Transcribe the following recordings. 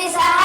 بسحر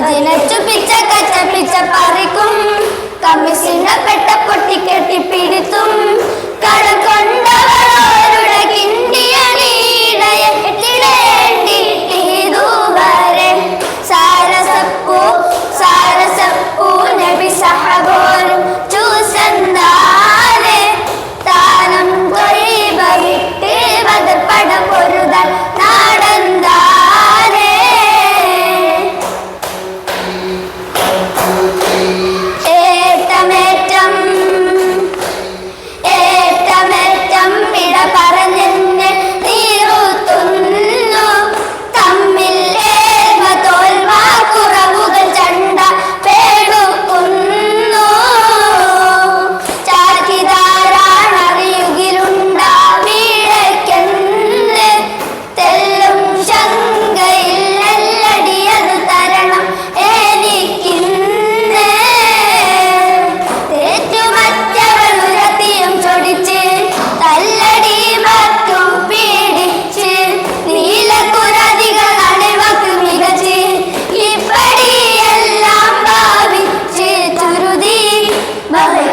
അതിനച്ചു പിച്ച കച്ച പിച്ച പറിക്കും കമ്മിസിന്റെ പെട്ട പൊട്ടിക്കെട്ടി പിടി Bye.